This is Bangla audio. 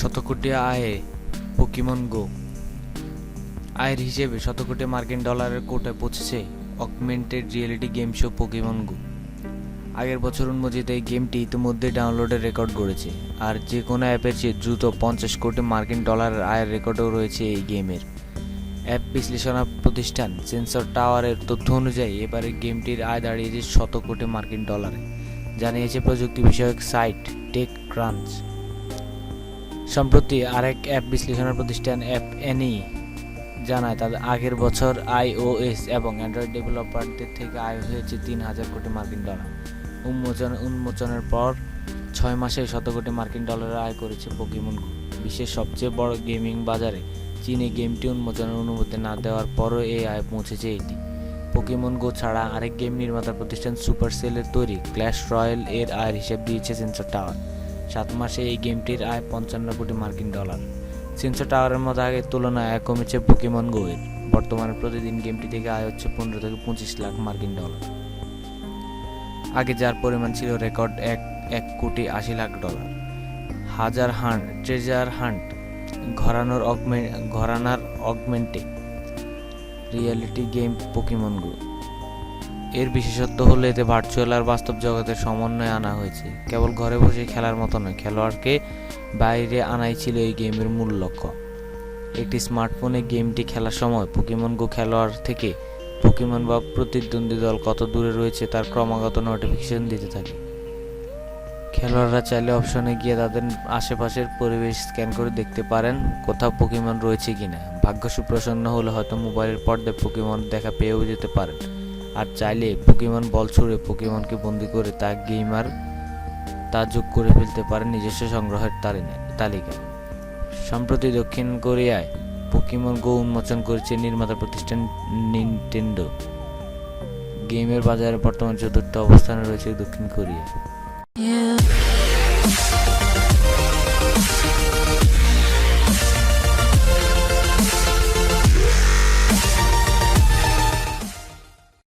শতকোটি আয়ে পোকিমন গো। আয়ের হিসেবে শতকোটি মার্কিন ডলারের কোটায় পৌঁছেছে augmented reality game show Pokemon go. আগের বছর উন্মোচিত এই গেমটি ইতিমধ্যে ডাউনলোডের রেকর্ড গড়েছে, আর যে কোনো অ্যাপের চেয়ে দ্রুত পঞ্চাশ কোটি মার্কিন ডলারের আয়ের রেকর্ডও রয়েছে এই গেমের। অ্যাপ বিশ্লেষণা প্রতিষ্ঠান সেন্সর টাওয়ারের তথ্য অনুযায়ী এবারে গেমটির আয় দাঁড়িয়েছে শত কোটি মার্কিন ডলারে, জানিয়েছে প্রযুক্তি বিষয়ক সাইট টেক ক্রাঞ্চ। সম্প্রতি আরেক অ্যাপ বিশ্লেষণা প্রতিষ্ঠান অ্যাপ এনি জানায়, তাদের আগের বছর আইওএস এবং অ্যান্ড্রয়েড ডেভেলপারদের থেকে আয় হয়েছে তিন হাজার কোটি মার্কিন ডলার। উন্মোচন, উন্মোচনের পর ছয় মাসে শত কোটি মার্কিন ডলারের আয় করেছে পোকিমন বিশ্বের সবচেয়ে বড় গেমিং বাজারে চীনে গেমটি উন্মোচনের অনুমতি না দেওয়ার পরও এই আয় পৌঁছেছে এটি। পোকিমন গো ছাড়া আরেক গেম নির্মাতা প্রতিষ্ঠান সুপার সেলের তৈরি ক্ল্যাশ রয়্যাল এর আয়ের হিসেব দিয়েছে সেন্সর টাওয়ার সাত মাসে এই গেমটির আয় পঞ্চান্ন কোটি মার্কিন ডলার। সেন্সর টাওয়ারের মতো আগের তুলনায় আয় কমেছে পোকিমন গো এর। বর্তমানে প্রতিদিন গেমটি থেকে আয় হচ্ছে পনেরো থেকে পঁচিশ লাখ মার্কিন ডলার। আগে যার পরিমাণ ছিল রেকর্ড এক এক কোটি আশি লাখ ডলার। হাজার হান্ট, ট্রেজার হান্ট, ঘরানোর অগমে, ঘরানার অগমেন্টে রিয়েলিটি গেম পোকিমন গো এর বিশেষত্ব হলো এতে ভার্চুয়াল আর বাস্তব জগতের সমন্বয় আনা হয়েছে। কেবল ঘরে বসে খেলার মতো নয়, খেলোয়াড়কে বাইরে আনাই ছিল এই গেমের মূল লক্ষ্য। একটি স্মার্টফোনে গেমটি খেলার সময় পোকিমন গো খেলোয়াড় থেকে পোকিমন বা প্রতিদ্বন্দ্বী দল কত দূরে রয়েছে তার ক্রমাগত নোটিফিকেশন দিতে থাকে। খেলোয়াড়রা চাইলে অপশনে গিয়ে তাদের আশেপাশের পরিবেশ স্ক্যান করে দেখতে পারেন কোথাও পোকিমন রয়েছে কিনা। ভাগ্য সুপ্রসন্ন হলে হয়তো মোবাইলের পর্দায় পোকিমন দেখা পেয়েও যেতে পারেন। আর চাইলে পোকিমন বল ছুড়ে পোকিমনকে বন্দি করে তা গেমার তা যোগ করে ফেলতে পারে নিজস্ব সংগ্রহের তালিকায় সম্প্রতি দক্ষিণ কোরিয়ায় পোকিমন গো উন্মোচন করেছে নির্মাতা প্রতিষ্ঠান নিনটেন্ডো গেমের বাজারে বর্তমান চতুর্থ অবস্থানে রয়েছে দক্ষিণ কোরিয়া।